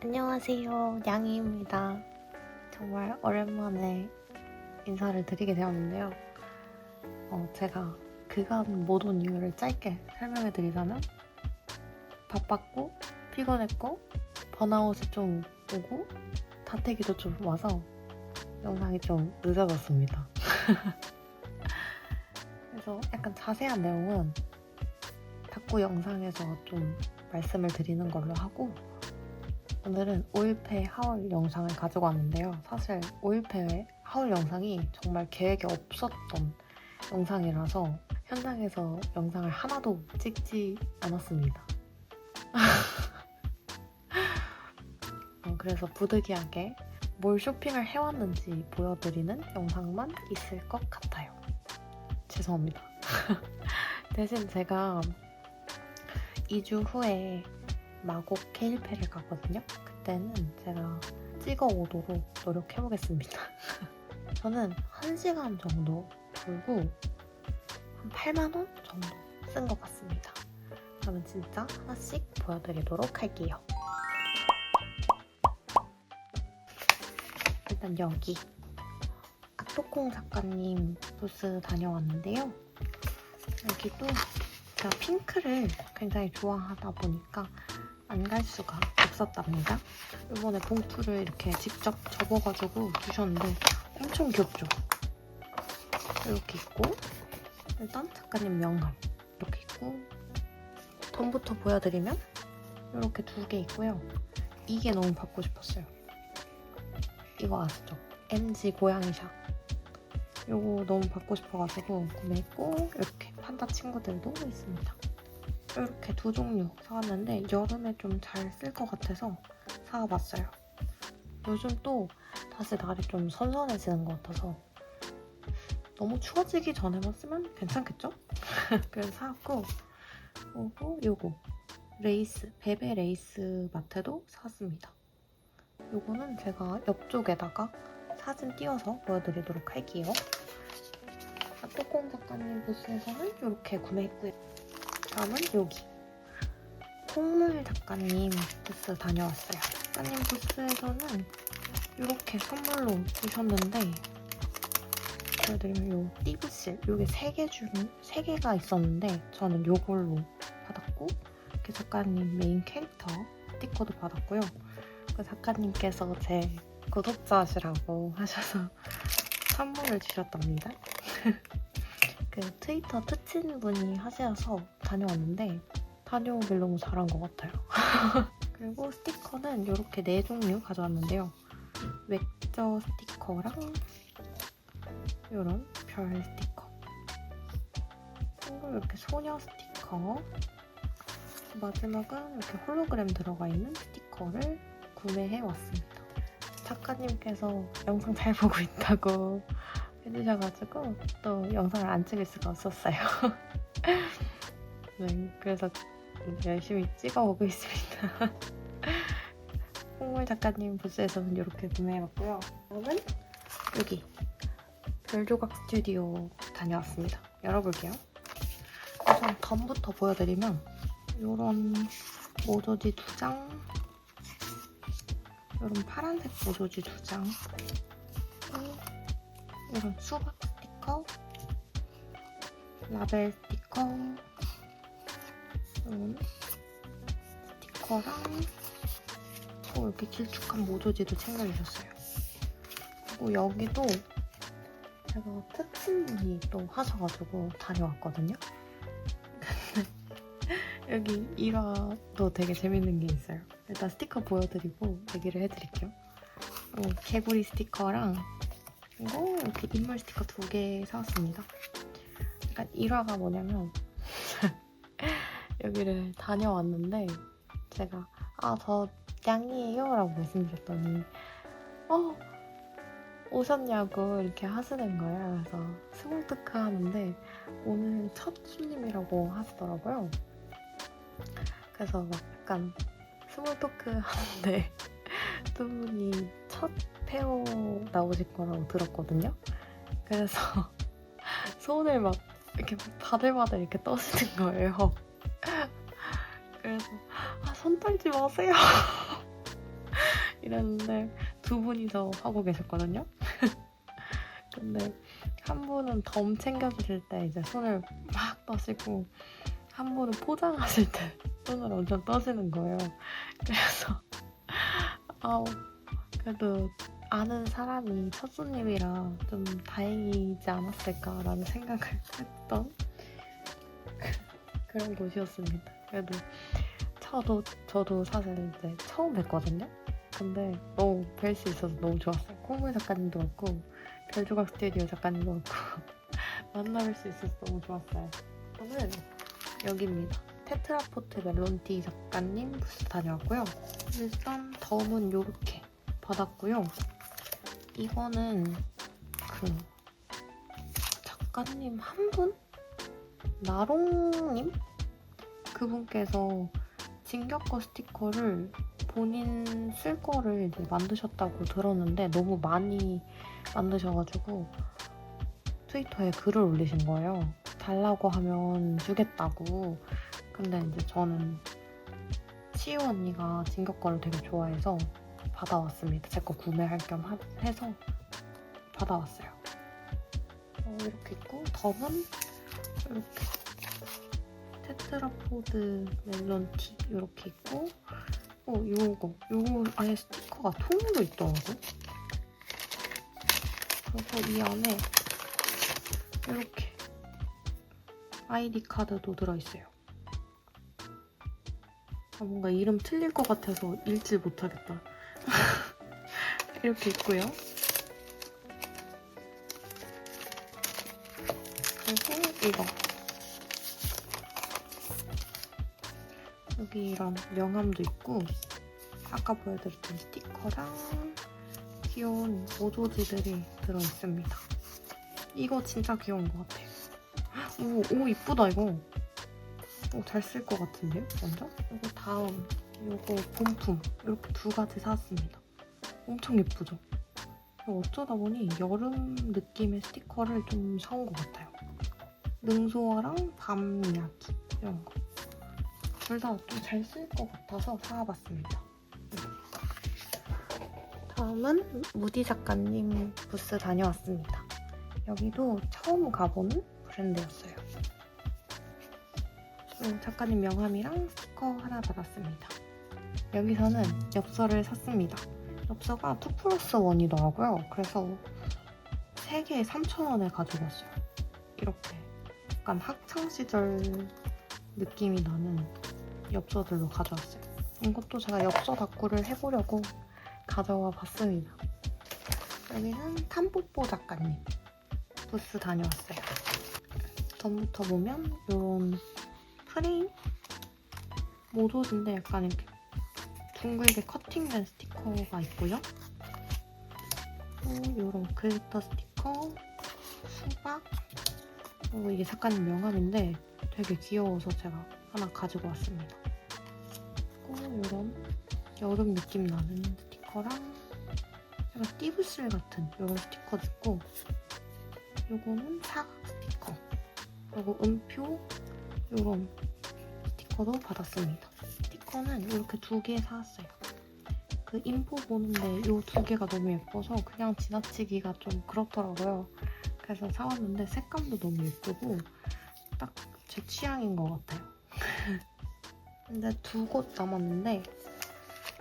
안녕하세요. 양이입니다. 정말 오랜만에 인사를 드리게 되었는데요. 어, 제가 그간 못 온 이유를 짧게 설명해 드리자면 바빴고 피곤했고 번아웃이 좀 오고 다태기도 좀 와서 영상이 좀 늦어졌습니다. 그래서 약간 자세한 내용은 탁구 영상에서 좀 말씀을 드리는 걸로 하고 오늘은 5일패 하울 영상을 가지고 왔는데요. 사실 5일패 하울 영상이 정말 계획에 없었던 영상이라서 현장에서 영상을 하나도 찍지 않았습니다. 어, 그래서 부득이하게 뭘 쇼핑을 해왔는지 보여드리는 영상만 있을 것 같아요. 죄송합니다. 대신 제가 2주 후에 마곡 케일패를 가거든요. 그때는 제가 찍어 오도록 노력해보겠습니다. 저는 1시간 정도 돌고 한 8만원 정도 쓴 것 같습니다. 그러면 진짜 하나씩 보여드리도록 할게요. 일단 여기 악토콩 작가님 부스 다녀왔는데요. 여기도 제가 핑크를 굉장히 좋아하다 보니까 안 갈 수가 없었답니다. 이번에 봉투를 이렇게 직접 접어가지고 주셨는데 엄청 귀엽죠? 이렇게 있고 일단 작가님 명함 이렇게 있고 덤부터 보여드리면 이렇게 두 개 있고요. 이게 너무 받고 싶었어요. 이거 아시죠? MG 고양이샵 이거 너무 받고 싶어가지고 구매했고 이렇게 판다 친구들도 있습니다. 이렇게 두 종류 사왔는데 여름에 좀 잘 쓸 것 같아서 사와봤어요. 요즘 또 다시 날이 좀 선선해지는 것 같아서 너무 추워지기 전에만 쓰면 괜찮겠죠? 그래서 사왔고 그리고 요거 레이스 베베 레이스 마트도 샀습니다. 요거는 제가 옆쪽에다가 사진 띄워서 보여드리도록 할게요. 뚜콩 작가님 부스에서는 이렇게 구매했고요. 다음은 여기 콩물 작가님 부스 다녀왔어요. 작가님 부스에서는 이렇게 선물로 주셨는데 보여드리면 요 띠부실 요게 세개중세 개가 있었는데 저는 요걸로 받았고 이렇게 작가님 메인 캐릭터 스티커도 받았고요. 그 작가님께서 제 구독자시라고 하셔서 선물을 주셨답니다. 그 트위터 트친 분이 하셔서 다녀왔는데 다녀오길 너무 잘한 것 같아요. 그리고 스티커는 이렇게 네 종류 가져왔는데요. 웹저 스티커랑 이런 별 스티커 그리고 이렇게 소녀 스티커 마지막은 이렇게 홀로그램 들어가 있는 스티커를 구매해 왔습니다. 작가님께서 영상 잘 보고 있다고 해주셔가지고 또 영상을 안 찍을 수가 없었어요. 네, 그래서 열심히 찍어 오고 있습니다. 홍물 작가님 부스에서는 이렇게 구매해봤고요. 다음은 여기 별조각 스튜디오 다녀왔습니다. 열어볼게요. 우선 덤부터 보여드리면 이런 모조지 두 장, 이런 파란색 모조지 두 장, 이런 수박 스티커, 라벨 스티커, 이런 스티커랑 또 이렇게 길쭉한 모조지도 챙겨주셨어요. 그리고 여기도 제가 특친분이 또 하셔가지고 다녀왔거든요. 여기 일화도 되게 재밌는 게 있어요. 일단 스티커 보여드리고 얘기를 해드릴게요. 어, 개구리 스티커랑 그리고 이렇게 인물 스티커 두 개 사왔습니다. 약간 일화가 뭐냐면 여기를 다녀왔는데 제가 아저 양이에요 라고 말씀드렸더니 어 오셨냐고 이렇게 하시는 거예요. 그래서 스몰 토크 하는데 오늘 첫 손님이라고 하시더라고요. 그래서 막 약간 스몰 토크 하는데 두 분이 첫 페어 나오실 거라고 들었거든요. 그래서 손을 막 이렇게 바들바들 이렇게 떠시는 거예요. 그래서 아, 손 떨지 마세요. 이랬는데 두 분이서 하고 계셨거든요. 근데 한 분은 덤 챙겨주실 때 이제 손을 막 떠시고 한 분은 포장하실 때 손을 엄청 떠시는 거예요. 그래서 아우 그래도 아는 사람이 첫 손님이라 좀 다행이지 않았을까라는 생각을 했던 그런 곳이었습니다. 그래도 저도 저도 사실 이제 처음 뵀거든요. 근데 너무 뵐 수 있어서 너무 좋았어요. 콩물 작가님도 그렇고 별조각 스튜디오 작가님도 그렇고 만나뵐 수 있어서 너무 좋았어요. 저는 여기입니다. 테트라포트 멜론티 작가님 부스 다녀왔고요. 일단 덤은 이렇게 받았고요. 이거는 그 작가님 한 분? 나롱님? 그분께서 진격거 스티커를 본인 쓸 거를 만드셨다고 들었는데 너무 많이 만드셔가지고 트위터에 글을 올리신 거예요. 달라고 하면 주겠다고. 근데 이제 저는 치유 언니가 진격거를 되게 좋아해서 받아왔습니다. 제 거 구매할 겸 하- 해서 받아왔어요. 어, 이렇게 있고 덤은 이렇게 테트라포드 멜론티 이렇게 있고 어 요거 요거 아예 스티커가 통으로 있더라고. 그래서 이 안에 이렇게 아이디 카드도 들어있어요. 아, 뭔가 이름 틀릴 것 같아서 읽질 못하겠다. 이렇게 있고요. 그리고 이거. 여기 이런 명함도 있고 아까 보여드렸던 스티커랑 귀여운 모조지들이 들어있습니다. 이거 진짜 귀여운 것 같아요. 오, 오 이쁘다 이거. 오, 잘 쓸 것 같은데요? 완전? 이거 다음 이거 본품 이렇게 두 가지 샀습니다. 엄청 예쁘죠? 어쩌다 보니 여름 느낌의 스티커를 좀 사온 것 같아요. 능소화랑 밤 이야기 이런 거. 둘다좀잘쓸 것 같아서 사와봤습니다. 다음은 무디 작가님 부스 다녀왔습니다. 여기도 처음 가보는 브랜드였어요. 음, 작가님 명함이랑 스티커 하나 받았습니다. 여기서는 엽서를 샀습니다. 엽서가 2 플러스 1이더라고요. 그래서 3개에 3,000원에 가지고 왔어요. 이렇게 약간 학창시절 느낌이 나는 엽서들로 가져왔어요. 이것도 제가 엽서 다꾸를 해보려고 가져와 봤습니다. 여기는 탐뽀뽀 작가님 부스 다녀왔어요. 전부터 보면 이런 프레임 모조인데 약간 이렇게 둥글게 커팅된 스티커가 있고요. 또 이런 글리터 스티커, 수박. 그리고 이게 작가님 명함인데 되게 귀여워서 제가 하나 가지고 왔습니다. 이런 여름 느낌 나는 스티커랑 약간 띠부실 같은 이런 스티커도 있고 요거는 사각 스티커 그리고 음표 이런 스티커도 받았습니다. 스티커는 이렇게 두 개 사왔어요. 그 인포 보는데 이두 개가 너무 예뻐서 그냥 지나치기가 좀 그렇더라고요. 그래서 사왔는데 색감도 너무 예쁘고 딱 제 취향인 것 같아요. 근데 두 곳 남았는데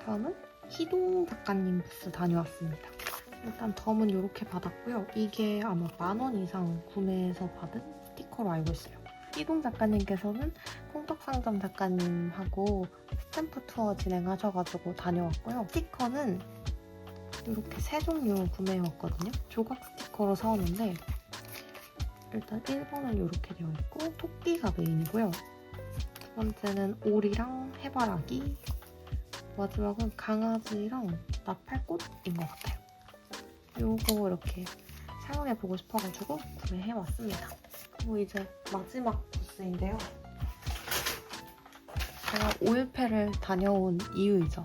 다음은 희동 작가님 부스 다녀왔습니다. 일단 덤은 이렇게 받았고요. 이게 아마 만 원 이상 구매해서 받은 스티커로 알고 있어요. 희동 작가님께서는 콩떡상점 작가님하고 스탬프 투어 진행하셔가지고 다녀왔고요. 스티커는 이렇게 세 종류 구매해왔거든요. 조각 스티커로 사왔는데 일단 1번은 이렇게 되어 있고 토끼가 메인이고요. 두 번째는 오리랑 해바라기 마지막은 강아지랑 나팔꽃인 것 같아요. 요거 이렇게 사용해보고 싶어가지고 구매해왔습니다. 그리고 이제 마지막 부스인데요. 제가 오일패를 다녀온 이유이죠.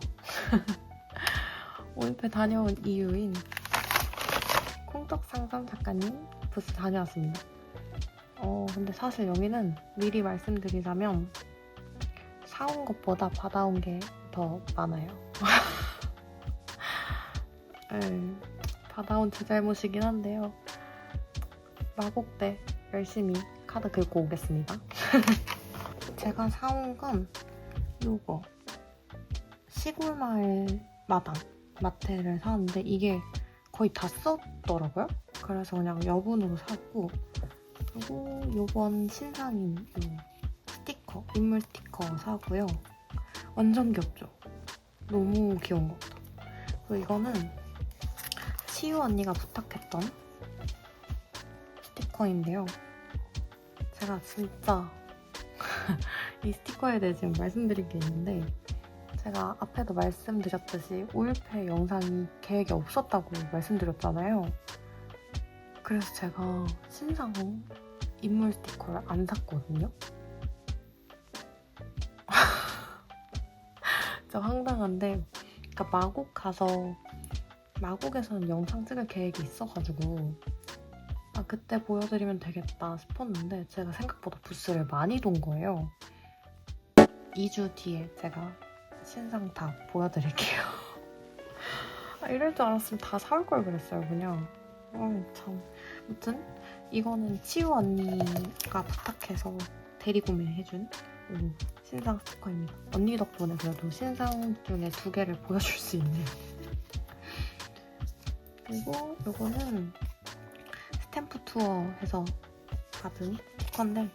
오일패 다녀온 이유인 콩떡상점 작가님 부스 다녀왔습니다. 어, 근데 사실 여기는 미리 말씀드리자면 사온 것보다 받아온 게 더 많아요. 네, 받아온 제 잘못이긴 한데요. 마곡대 열심히 카드 긁고 오겠습니다. 제가 사온 건 요거 시골 마을 마당 마테를 사왔는데 이게 거의 다 썼더라고요. 그래서 그냥 여분으로 샀고 그리고 요번 신상인 요 스티커 인물 스티커 사고요. 완전 귀엽죠? 너무 귀여운 것 같아. 그리고 이거는 시우 언니가 부탁했던 스티커인데요. 제가 진짜 이 스티커에 대해 지금 말씀드릴 게 있는데 제가 앞에도 말씀드렸듯이 5일패 영상이 계획에 없었다고 말씀드렸잖아요. 그래서 제가 신상 인물 스티커를 안 샀거든요. 진짜 황당한데 그러니까 마곡 가서 마곡에서는 영상 찍을 계획이 있어가지고 아 그때 보여드리면 되겠다 싶었는데 제가 생각보다 부스를 많이 돈 거예요. 2주 뒤에 제가 신상 다 보여드릴게요. 아, 이럴 줄 알았으면 다 사올 걸 그랬어요, 그냥. 어, 참. 아무튼 이거는 치우 언니가 부탁해서 대리 구매해준 음, 신상 스티커입니다. 언니 덕분에 그래도 신상 중에 두 개를 보여줄 수 있는. 그리고 이거는 스탬프 투어에서 받은 스티커인데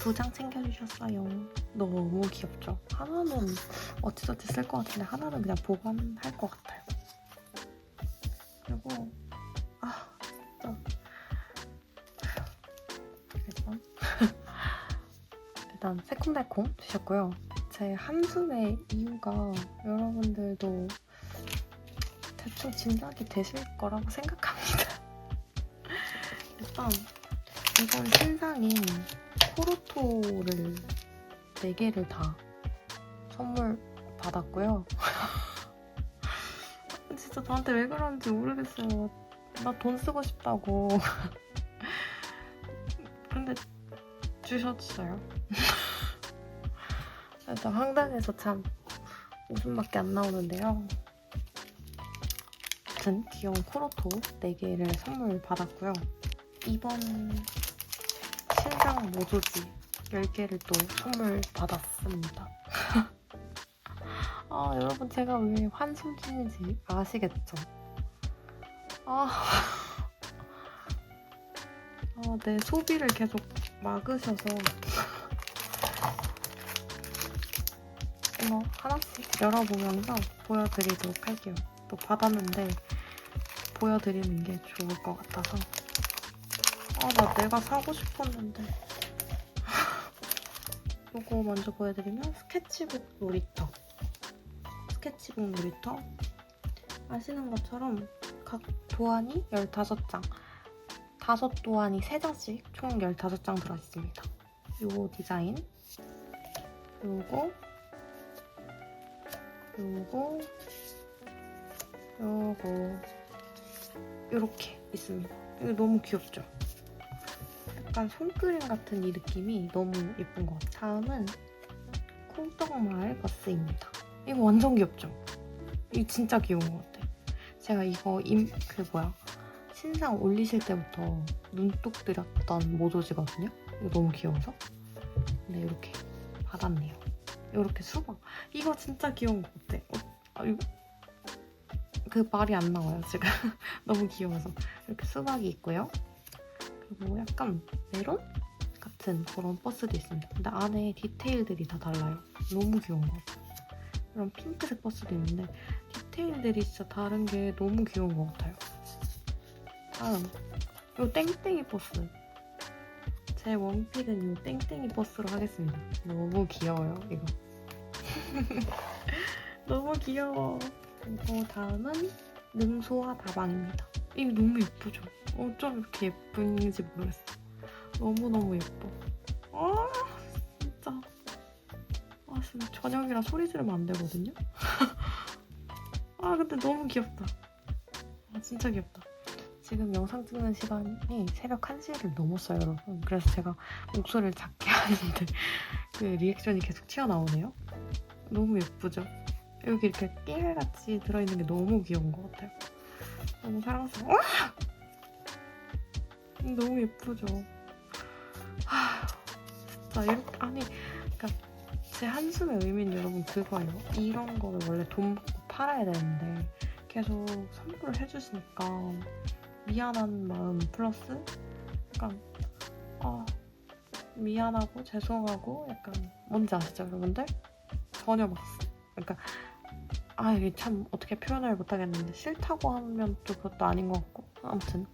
두 장 챙겨주셨어요. 너무 귀엽죠? 하나는 어찌저찌 쓸 것 같은데 하나는 그냥 보관할 것 같아요. 그리고 일단 새콤달콤 주셨고요. 제 한숨의 이유가 여러분들도 대충 짐작이 되실 거라고 생각합니다. 일단 이건 신상인 코로토를 4개를 다 선물 받았고요. 진짜 저한테 왜 그러는지 모르겠어요. 나 돈 쓰고 싶다고. 근데 주셨어요. 일단 황당해서 참 웃음밖에 안 나오는데요. 아무튼 귀여운 코로토 4개를 선물 받았고요. 이번 신상 모조지 10개를 또 선물 받았습니다. 아, 여러분 제가 왜 환승 중인지 아시겠죠? 아, 아, 내 소비를 계속 막으셔서 이거 하나씩 열어보면서 보여드리도록 할게요. 또 받았는데 보여드리는 게 좋을 것 같아서. 아, 나 내가 사고 싶었는데. 이거 먼저 보여드리면 스케치북 놀이터. 스케치북 놀이터. 아시는 것처럼 각 도안이 15장. 다섯 도안이 3장씩 총 15장 들어있습니다. 요 디자인. 요거 요거 요거 요렇게 있습니다 이거 너무 귀엽죠? 약간 손그림 같은 이 느낌이 너무 예쁜 것 같아요. 다음은 콩떡마을 버스입니다. 이거 완전 귀엽죠? 이거 진짜 귀여운 것 같아. 제가 이거 임, 그 뭐야 신상 올리실 때부터 눈독 들였던 모조지거든요. 이거 너무 귀여워서. 근데 이렇게 받았네요. 이렇게 수박. 이거 진짜 귀여운 것 같아. 어, 아, 이거 그 말이 안 나와요 지금. 너무 귀여워서. 이렇게 수박이 있고요. 그리고 약간 메론 같은 그런 버스도 있습니다. 근데 안에 디테일들이 다 달라요. 너무 귀여운 거. 이런 핑크색 버스도 있는데 디테일들이 진짜 다른 게 너무 귀여운 것 같아요. 다음 이 땡땡이 버스. 제 원픽은 이 땡땡이 버스로 하겠습니다. 너무 귀여워요 이거. 너무 귀여워. 그리고 다음은 능소와 다방입니다. 이거 너무 예쁘죠? 어쩜 이렇게 예쁜지 모르겠어. 너무너무 예뻐. 아, 진짜. 아, 진짜 저녁이라 소리 지르면 안 되거든요? 아, 근데 너무 귀엽다. 아, 진짜 귀엽다. 지금 영상 찍는 시간이 새벽 1시를 넘었어요, 여러분. 그래서 제가 목소리를 작게 하는데 그 리액션이 계속 튀어나오네요. 너무 예쁘죠? 여기 이렇게 깨알같이 들어있는 게 너무 귀여운 것 같아요. 너무 사랑스러워. 와! 너무 예쁘죠? 하, 진짜 이렇게 아니 그러니까 제 한숨의 의미는 여러분 그거예요. 이런 거를 원래 돈 팔아야 되는데 계속 선물을 해주시니까 미안한 마음 플러스 약간 아 미안하고 죄송하고 약간 뭔지 아시죠 여러분들? 전혀 막 그러니까 아 이게 참 어떻게 표현을 못하겠는데 싫다고 하면 또 그것도 아닌 것 같고 아무튼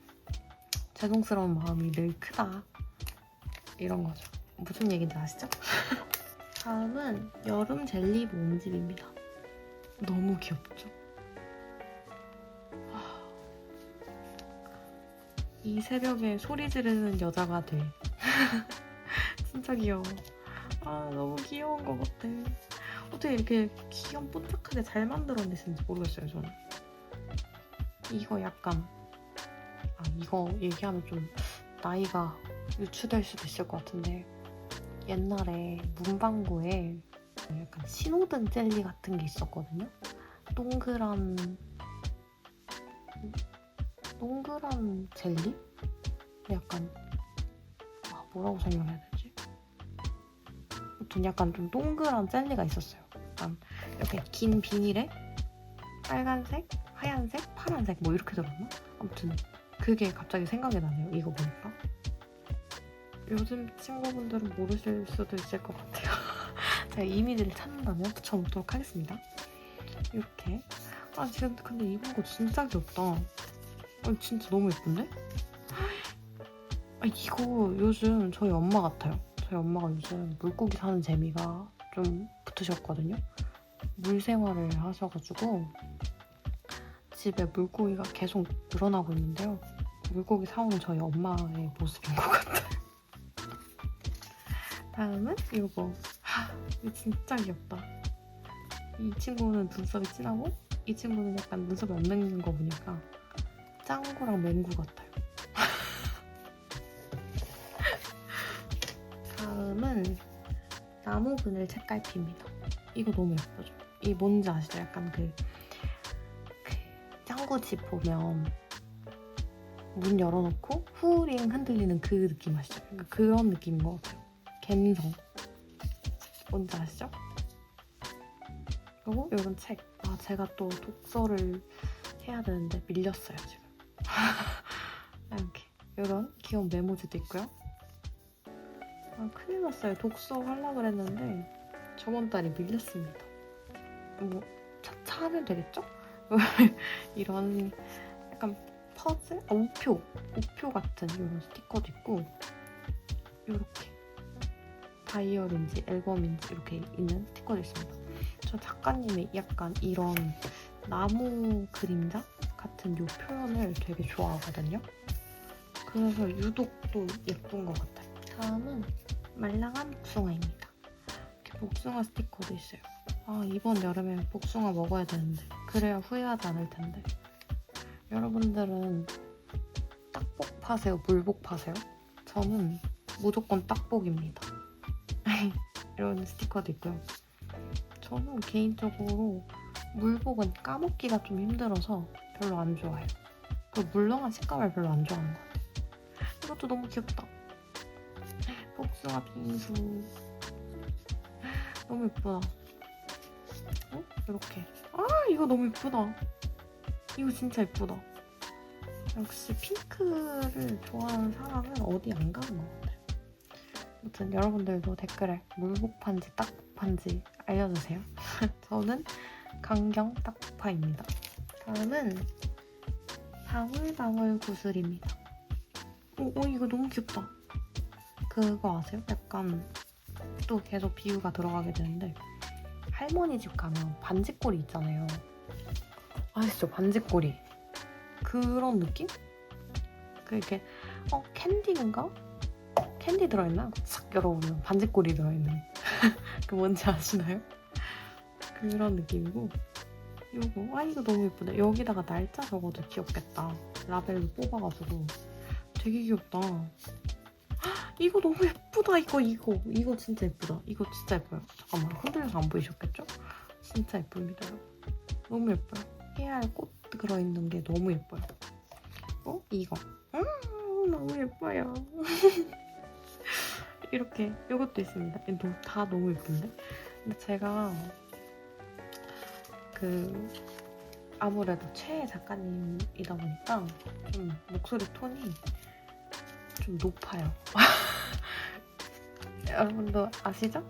죄송스러운 마음이 늘 크다 이런 거죠 무슨 얘기인지 아시죠? 다음은 여름 젤리 모음집입니다 너무 귀엽죠? 이 새벽에 소리 지르는 여자가 돼. 진짜 귀여워. 아 너무 귀여운 것 같아. 어떻게 이렇게 귀염 뽀짝하게 잘 만들어내시는지 모르겠어요 저는. 이거 약간 아 이거 얘기하면 좀 나이가 유추될 수도 있을 것 같은데 옛날에 문방구에 약간 신호등 젤리 같은 게 있었거든요? 동그란 동그란 젤리? 약간 아, 뭐라고 설명해야 되지? 아무튼 약간 좀 동그란 젤리가 있었어요. 약간 이렇게 긴 비닐에 빨간색, 하얀색, 파란색 뭐 이렇게 들었나? 아무튼 그게 갑자기 생각이 나네요. 이거 보니까. 요즘 친구분들은 모르실 수도 있을 것 같아요. 제가 이미지를 찾는다면 붙여놓도록 하겠습니다. 이렇게. 아, 지금 근데 입은 거 진짜 귀엽다. 아, 진짜 너무 예쁜데? 아, 이거 요즘 저희 엄마 같아요. 저희 엄마가 요즘 물고기 사는 재미가 좀 붙으셨거든요. 물 생활을 하셔가지고 집에 물고기가 계속 늘어나고 있는데요. 물고기 사오는 저희 엄마의 모습인 것 같아요. 다음은 이거. 하, 이거 진짜 귀엽다. 이 친구는 눈썹이 진하고 이 친구는 약간 눈썹이 없는 거 보니까 짱구랑 맹구 같아요. 다음은 나무 그늘 책갈피입니다. 이거 너무 예쁘죠? 이 뭔지 아시죠? 약간 그, 그 짱구 집 보면 문 열어놓고 후링 흔들리는 그 느낌 아시죠? 그러니까 그런 느낌인 것 같아요. 갬성. 뭔지 아시죠? 그리고 이런 책. 아, 제가 또 독서를 해야 되는데 밀렸어요, 지금. 이렇게. 이런 귀여운 메모지도 있고요. 아, 큰일 났어요. 독서 하려고 그랬는데 저번 달에 밀렸습니다. 뭐 차차 하면 되겠죠? 이런 약간 퍼즐? 아, 우표! 우표 같은 이런 스티커도 있고 이렇게 다이어리인지 앨범인지 이렇게 있는 스티커도 있습니다. 저 작가님이 약간 이런 나무 그림자 같은 이 표현을 되게 좋아하거든요. 그래서 유독 또 예쁜 것 같아요. 다음은 말랑한 복숭아입니다. 이렇게 복숭아 스티커도 있어요. 아 이번 여름에 복숭아 먹어야 되는데 그래야 후회하지 않을 텐데. 여러분들은 딱복 파세요? 물복 파세요? 저는 무조건 딱복입니다. 이런 스티커도 있고요. 저는 개인적으로 물복은 까먹기가 좀 힘들어서 별로 안 좋아해요. 그 물렁한 식감을 별로 안 좋아하는 것 같아요. 이것도 너무 귀엽다. 복숭아 빙수. 너무 예쁘다. 어? 이렇게. 아, 이거 너무 예쁘다. 이거 진짜 예쁘다. 역시 핑크를 좋아하는 사람은 어디 안 가는 것 같아요. 아무튼 여러분들도 댓글에 물복판지 딱복판지 알려주세요. 저는 강경 딱복파입니다. 다음은 방울방울 구슬입니다. 오, 오 이거 너무 귀엽다. 그거 아세요? 약간 또 계속 비유가 들어가게 되는데 할머니 집 가면 반지꼬리 있잖아요. 아시죠? 반지꼬리. 그런 느낌? 그 이렇게 어 캔디인가? 캔디 들어있나? 싹 열어보면 반지꼬리 들어있는 그 뭔지 아시나요? 그런 느낌이고 이거 아 이거 너무 예쁘다 여기다가 날짜 적어도 귀엽겠다 라벨로 뽑아가지고 되게 귀엽다 헉, 이거 너무 예쁘다 이거 이거 이거 진짜 예쁘다 이거 진짜 예뻐요 잠깐만 흔들려서 안 보이셨겠죠? 진짜 예쁩니다 너무 예뻐요 깨알 꽃 들어있는 게 너무 예뻐요. 어? 이거. 음, 너무 예뻐요. 이렇게 이것도 있습니다. 다 너무 예쁜데? 근데 제가 그 아무래도 최애 작가님이다 보니까 좀 목소리 톤이 좀 높아요. 여러분도 아시죠?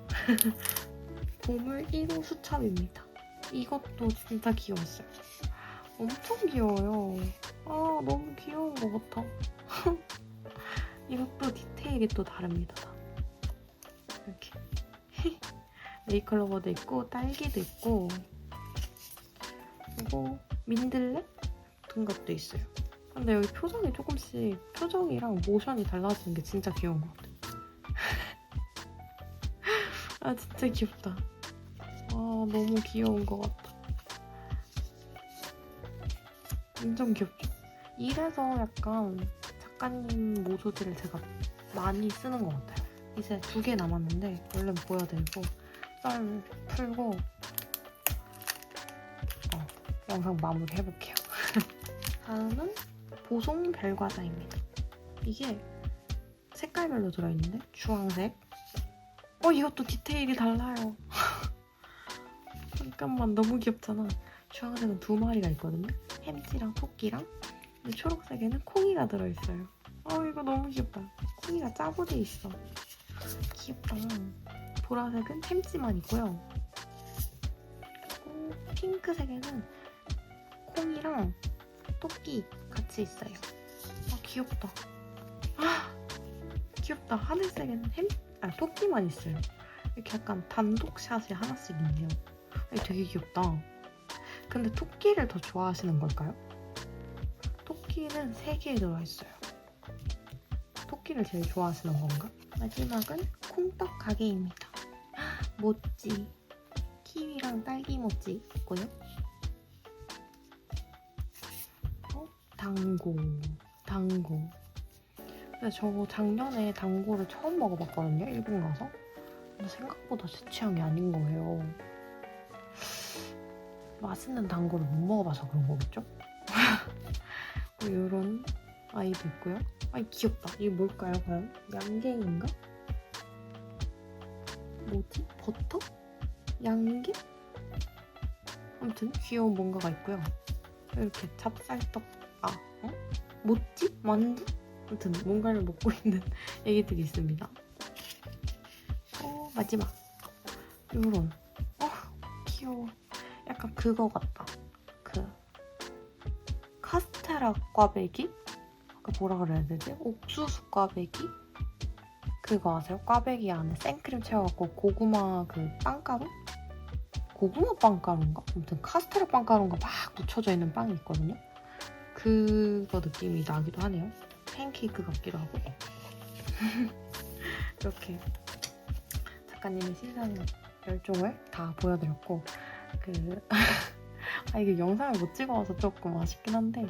보물 1호 수첩입니다. 이것도 진짜 귀여웠어요. 엄청 귀여워요. 아, 너무 귀여운 것 같아. 이것도 디테일이 또 다릅니다. 다. 이렇게. 메이클로버도 있고, 딸기도 있고, 그리고 민들레 같은 것도 있어요. 근데 여기 표정이 조금씩, 표정이랑 모션이 달라지는 게 진짜 귀여운 것 같아요. 아, 진짜 귀엽다. 아, 너무 귀여운 것 같아. 완전 귀엽죠? 이래서 약간 작가님 모조들을 제가 많이 쓰는 것 같아요. 이제 두 개 남았는데 얼른 보여드리고 썰 풀고 어, 영상 마무리 해볼게요. 다음은 보송 별과자입니다. 이게 색깔별로 들어있는데 주황색 어 이것도 디테일이 달라요. 잠깐만 너무 귀엽잖아. 주황색은 두 마리가 있거든요. 햄찌랑 토끼랑 근데 초록색에는 콩이가 들어있어요. 아 이거 너무 귀엽다. 콩이가 짜고 돼 있어. 귀엽다. 보라색은 햄찌만 있고요. 그리고 핑크색에는 콩이랑 토끼 같이 있어요. 아 귀엽다. 아 귀엽다. 하늘색에는 햄, 아 토끼만 있어요. 이렇게 약간 단독 샷이 하나씩 있네요. 되게 귀엽다. 근데 토끼를 더 좋아하시는 걸까요? 토끼는 3개 들어있어요. 토끼를 제일 좋아하시는 건가? 마지막은 콩떡 가게입니다. 모찌. 키위랑 딸기 모찌 있고요. 당고. 당고. 근데 저 작년에 당고를 처음 먹어봤거든요. 일본 가서. 근데 생각보다 제 취향이 아닌 거예요. 맛있는 당구를 못 먹어봐서 그런 거겠죠? 이런 아이도 있고요. 아이 귀엽다. 이게 뭘까요, 과연? 양갱인가? 뭐지? 버터? 양갱? 아무튼 귀여운 뭔가가 있고요. 이렇게 찹쌀떡, 아, 어? 모찌? 만두? 아무튼 뭔가를 먹고 있는 애기들이 있습니다. 어, 마지막. 요런. 어, 귀여워. 약간 그거 같다. 그 카스테라 꽈배기? 그 뭐라 그래야 되지? 옥수수 꽈배기? 그거 아세요? 꽈배기 안에 생크림 채워갖고 고구마 그 빵가루? 고구마 빵가루인가? 아무튼 카스테라 빵가루인가 막 묻혀져 있는 빵이 있거든요. 그거 느낌이 나기도 하네요. 팬케이크 같기도 하고. 이렇게 작가님의 시선 열정을 다 보여드렸고 그, 아, 이게 영상을 못 찍어와서 조금 아쉽긴 한데,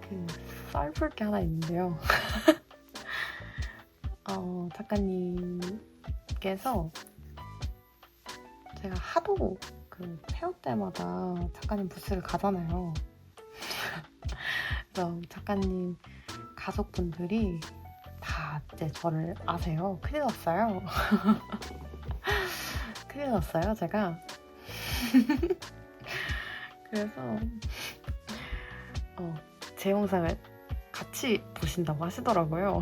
그, 썰풀 게 하나 있는데요. 어, 작가님께서 제가 하도 그 페어 때마다 작가님 부스를 가잖아요. 그래서 작가님 가족분들이 다 이제 저를 아세요. 큰일 났어요. 큰일 났어요, 제가. 그래서 어, 제 영상을 같이 보신다고 하시더라고요.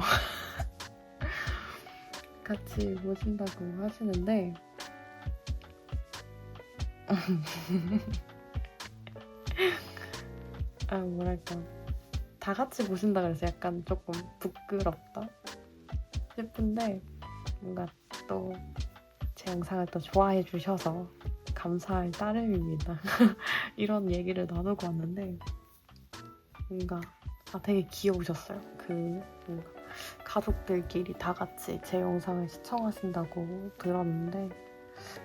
같이 보신다고 하시는데 아 뭐랄까 다 같이 보신다 그래서 약간 조금 부끄럽다 싶은데 뭔가 또 제 영상을 또 좋아해 주셔서 감사할 따름입니다. 이런 얘기를 나누고 왔는데 뭔가 아 되게 귀여우셨어요. 그 뭔가 가족들끼리 다 같이 제 영상을 시청하신다고 들었는데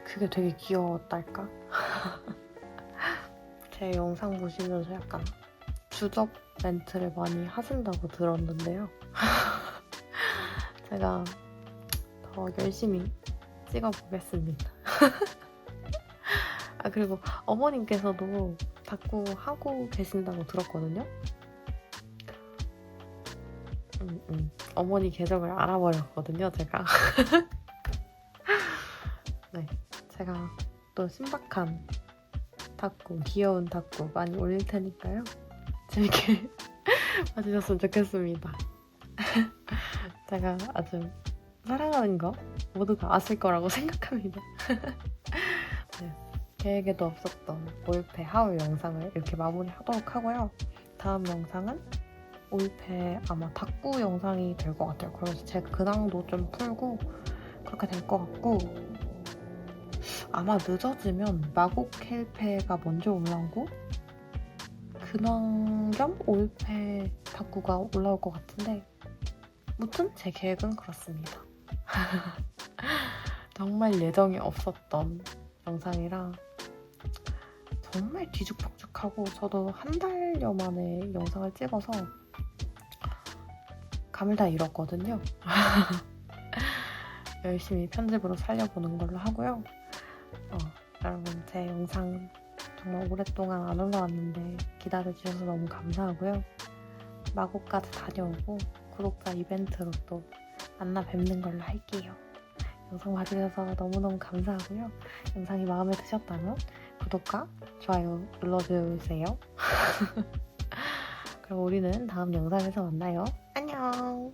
그게 되게 귀여웠달까? 제 영상 보시면서 약간 주접 멘트를 많이 하신다고 들었는데요. 제가 더 열심히 찍어보겠습니다. 아 그리고 어머님께서도 닦고 하고 계신다고 들었거든요. 음, 음. 어머니 계정을 알아버렸거든요, 제가. 네, 제가 또 신박한 탁구, 귀여운 탁구 많이 올릴 테니까요. 재밌게 봐주셨으면 좋겠습니다. 제가 아주 사랑하는 거 모두가 아실 거라고 생각합니다. 네, 계획에도 없었던 올페 하울 영상을 이렇게 마무리하도록 하고요. 다음 영상은 올페 아마 탁구 영상이 될 것 같아요. 그래서 제 근황도 좀 풀고 그렇게 될 것 같고 아마 늦어지면 마곡 헬페가 먼저 올라오고 근황 겸 올페 탁구가 올라올 것 같은데 무튼 제 계획은 그렇습니다. 정말 예정이 없었던 영상이라 정말 뒤죽박죽하고 저도 한 달여 만에 영상을 찍어서 감을 다 잃었거든요. 열심히 편집으로 살려보는 걸로 하고요. 어, 여러분 제 영상 정말 오랫동안 안 올라왔는데 기다려주셔서 너무 감사하고요. 마곡까지 다녀오고 구독자 이벤트로 또 만나 뵙는 걸로 할게요. 영상 봐주셔서 너무너무 감사하고요. 영상이 마음에 드셨다면 구독과 좋아요 눌러주세요. 그럼 우리는 다음 영상에서 만나요. 안녕!